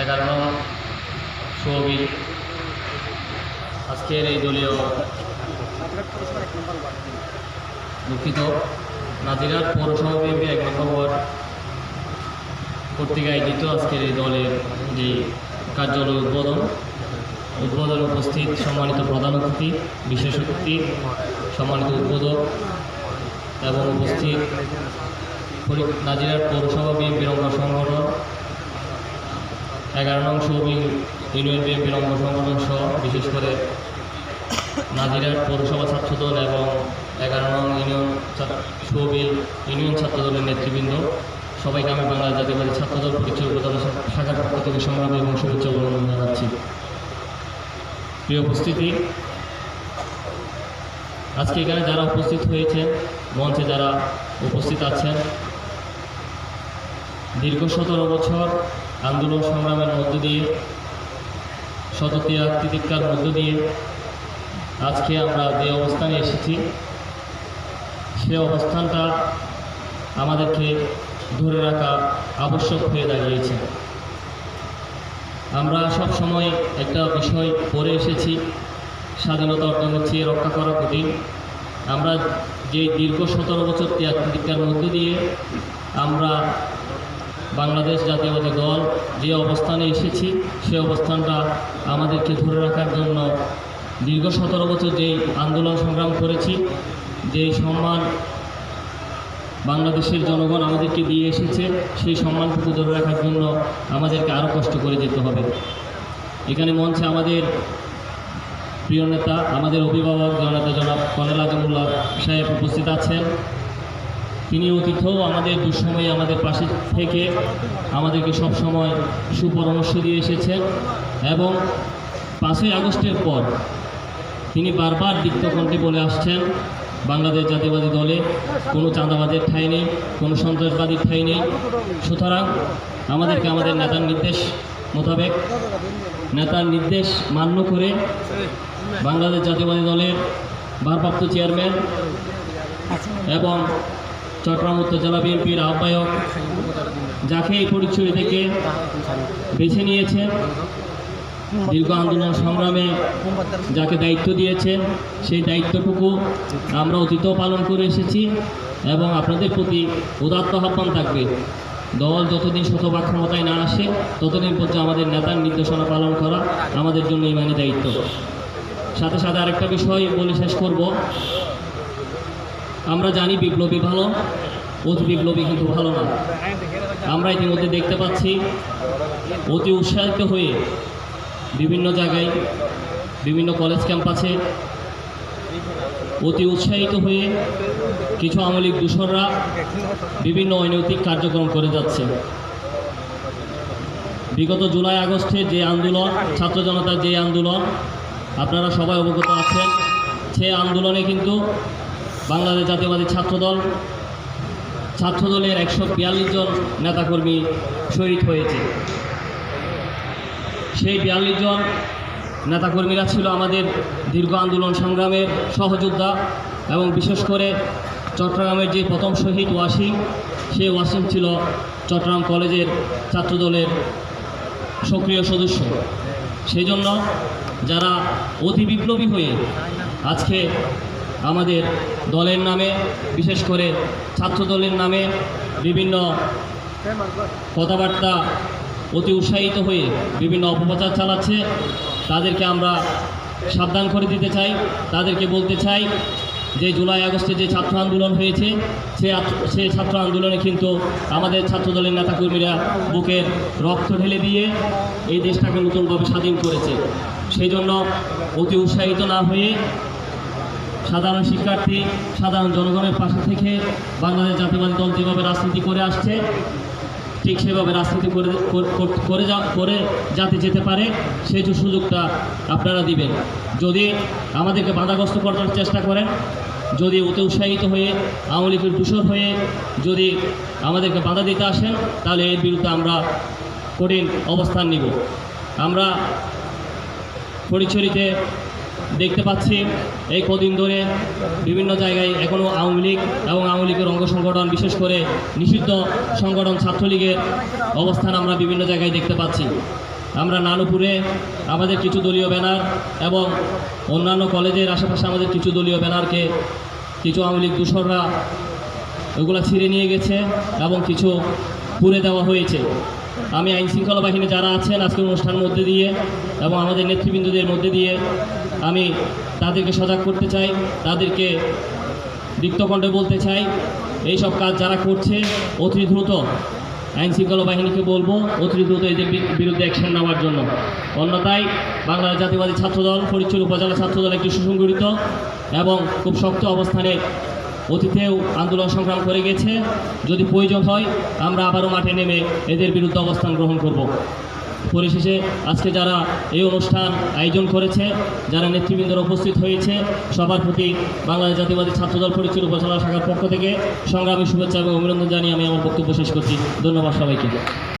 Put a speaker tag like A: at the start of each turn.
A: এগারো নং সৌবিল আজকের এই দলীয় দুঃখিত। নাজিরাট পৌরসভা বিএনপি এক নম্বর কর্তৃক আয়োজিত আজকের এই দলের যে কার্যালয় উদ্বোধন, উদ্বোধনে উপস্থিত সম্মানিত প্রধান অতিথি, বিশেষ অতিথি, সম্মানিত উদ্বোধক এবং উপস্থিত নাজিরাট পৌরসভা বিএনপির অঙ্গ সংগঠন, এগারো নং সৌবিল ইউনিয়ন বিএনপির অঙ্গ সংগঠন সহ বিশেষ করে নাজিরাট পৌরসভা ছাত্রদল এবং এগারো নং ইউনিয়ন সৌবিল ইউনিয়ন ছাত্রদলের নেতৃবৃন্দ। সবাইকে আমি বাংলা জাতীয়বাদী ছাত্রদল পরিচয় প্রধান শাখার পক্ষ থেকে সংগ্রাম এবং শুভেচ্ছা অভিনন্দন জানাচ্ছি। প্রিয় উপস্থিতি, আজকে এখানে যারা উপস্থিত হয়েছেন, মঞ্চে যারা উপস্থিত আছেন দীর্ঘ সতেরো বছর আন্দোলন সংগ্রামের মধ্য দিয়ে সততিয়া তিতিক্ষার মধ্য দিয়ে আজকে আমরা যে অবস্থানে এসেছি, সে অবস্থানটা আমাদেরকে ধরে রাখা আবশ্যক হয়ে দাঁড়িয়েছে। আমরা সব সময় একটা বিষয় পড়ে এসেছি, স্বাধীনতা অর্জন হচ্ছে রক্ষা করা কঠিন আমরা যে দীর্ঘ সতেরো বছর ত্যাগের মধ্য দিয়ে আমরা বাংলাদেশ জাতীয়বাদী দল যে অবস্থানে এসেছি, সে অবস্থানটা আমাদেরকে ধরে রাখার জন্য দীর্ঘ সতেরো বছর যেই আন্দোলন সংগ্রাম করেছি, যেই সম্মান বাংলাদেশের জনগণ আমাদেরকে দিয়ে এসেছে, সেই সম্মানটুকু ধরে রাখার জন্য আমাদেরকে আরও কষ্ট করে যেতে হবে। এখানে মঞ্চে আমাদের প্রিয় নেতা, আমাদের অভিভাবক জননেতা জনাব কর্নেল আজমুল্লাহ সাহেব উপস্থিত আছেন। তিনি অতীতেও আমাদের দুঃসময়ে আমাদের পাশে থেকে আমাদেরকে সবসময় সুপরামর্শ দিয়ে এসেছেন এবং পাঁচই আগস্টের পর তিনি বারবার দীপ্তকণ্ঠে বলে আসছেন, বাংলাদেশ জাতীয়বাদী দলে কোনো চাঁদাবাদের ঠাঁই নেই, কোনো সন্ত্রাসবাদীর ঠাঁই নেই। সুতরাং আমাদেরকে আমাদের নেতার নির্দেশ মোতাবেক, নেতার নির্দেশ মান্য করে বাংলাদেশ জাতীয়বাদী দলের ভারপ্রাপ্ত চেয়ারম্যান এবং চট্টগ্রাম উত্তর জেলা বিএনপির আহ্বায়ক যাকে এই পরিচয় থেকে বেছে নিয়েছেন দীর্ঘ আন্দোলন সংগ্রামে যাকে দায়িত্ব দিয়েছেন, সেই দায়িত্বটুকু আমরা অতীতেও পালন করে এসেছি এবং আপনাদের প্রতি উদাত্ত আহ্বান থাকবে। দল যতদিন শতভাগ ক্ষমতায় না আসে, ততদিন পর্যন্ত আমাদের নেতার নির্দেশনা পালন করা আমাদের জন্য ইমানি দায়িত্ব। সাথে সাথে আরেকটা বিষয় বলে শেষ করব। আমরা জানি বিপ্লবী ভালো, অতি বিপ্লবী কিন্তু ভালো না। আমরা ইতিমধ্যে দেখতে পাচ্ছি অতি উৎসাহিত হয়ে বিভিন্ন জায়গায়, বিভিন্ন কলেজ ক্যাম্পাসে অতি উৎসাহিত হয়ে কিছু আমলিক দূষণরা বিভিন্ন অনৈতিক কার্যক্রম করে যাচ্ছে। বিগত জুলাই আগস্টে যে আন্দোলন, ছাত্র জনতার যে আন্দোলন, আপনারা সবাই অবগত আছেন সে আন্দোলনে কিন্তু বাংলাদেশ জাতীয়বাদী ছাত্রদল, ছাত্রদলের একশো বিয়াল্লিশ জন নেতাকর্মী শহীদ হয়েছে। সেই বিয়াল্লিশ জন নেতাকর্মীরা ছিল আমাদের দীর্ঘ আন্দোলন সংগ্রামের সহযোদ্ধা এবং বিশেষ করে চট্টগ্রামের যে প্রথম শহীদ ওয়াসিম সেই ওয়াসিম ছিল চট্টগ্রাম কলেজের ছাত্রদলের সক্রিয় সদস্য। সেই জন্য যারা অতি বিপ্লবী হয়ে আজকে আমাদের দলের নামে, বিশেষ করে ছাত্র দলের নামে বিভিন্ন কথাবার্তা অতি উৎসাহিত হয়ে বিভিন্ন অপপ্রচার চালাচ্ছে। তাদেরকে আমরা সাবধান করে দিতে চাই। তাদেরকে বলতে চাই যে, জুলাই আগস্টে যে ছাত্র আন্দোলন হয়েছে, সে সে ছাত্র আন্দোলনে কিন্তু আমাদের ছাত্রদলের নেতাকর্মীরা বুকের রক্ত ঢেলে দিয়ে এই দেশটাকে নতুনভাবে স্বাধীন করেছে। সেই জন্য অতি উৎসাহিত না হয়ে সাধারণ শিক্ষার্থী, সাধারণ জনগণের পাশে থেকে বাংলাদেশ জাতীয়বাদী দল যেভাবে রাজনীতি করে আসছে, ঠিক সেভাবে রাজনীতি করে করে করে যাতে যেতে পারে, সেই সুযোগটা আপনারা দিবেন। যদি আমাদেরকে বাধাগ্রস্ত করার চেষ্টা করেন, যদি অতি উৎসাহিত হয়ে, আওয়ামী লীগের দূষণ হয়ে যদি আমাদেরকে বাধা দিতে আসেন, তাহলে এর বিরুদ্ধে আমরা কঠিন অবস্থান নিব। আমরা ফরিচুরিতে দেখতে পাচ্ছি। এই কদিন ধরে বিভিন্ন জায়গায় এখনও আওয়ামী লীগ এবং আওয়ামী লীগের অঙ্গ সংগঠন, বিশেষ করে নিষিদ্ধ সংগঠন ছাত্রলীগের অবস্থান আমরা বিভিন্ন জায়গায় দেখতে পাচ্ছি। আমরা নানুপুরে আমাদের কিছু দলীয় ব্যানার এবং অন্যান্য কলেজের আশেপাশে আমাদের কিছু দলীয় ব্যানারকে কিছু আওয়ামী লীগ দূষররা ওগুলো ছিঁড়ে নিয়ে গেছে এবং কিছু পুড়ে দেওয়া হয়েছে। আমি আইন শৃঙ্খলা বাহিনী যারা আছেন আজকের অনুষ্ঠানের মধ্যে দিয়ে এবং আমাদের নেতৃবৃন্দদের মধ্যে দিয়ে আমি তাদেরকে সজাগ করতে চাই, তাদেরকে দীপ্তকণ্ঠে বলতে চাই, এইসব কাজ যারা করছে, অতি দ্রুত আইন শৃঙ্খলা বাহিনীকে বলব, অতি দ্রুত এদের বিরুদ্ধে অ্যাকশন নেওয়ার জন্য। অন্যথায় বাংলাদেশ জাতীয়বাদী ছাত্রদল ফরিদপুর উপজেলা ছাত্রদল একটি সুসংগঠিত এবং খুব শক্ত অবস্থানে অতীতেও আন্দোলন সংগ্রাম করে গেছে। যদি প্রয়োজন হয়, আমরা আবারও মাঠে নেমে এদের বিরুদ্ধে অবস্থান গ্রহণ করব। পরিশেষে আজকে যারা এই অনুষ্ঠান আয়োজন করেছে, যারা নেতৃবৃন্দরা উপস্থিত হয়েছে, সবার প্রতি বাংলাদেশ জাতীয়বাদী ছাত্রদল পরিচয় উপজেলা শাখার পক্ষ থেকে সংগ্রামী শুভেচ্ছা এবং অভিনন্দন জানিয়ে আমি আমার বক্তব্য শেষ করছি। ধন্যবাদ সবাইকে।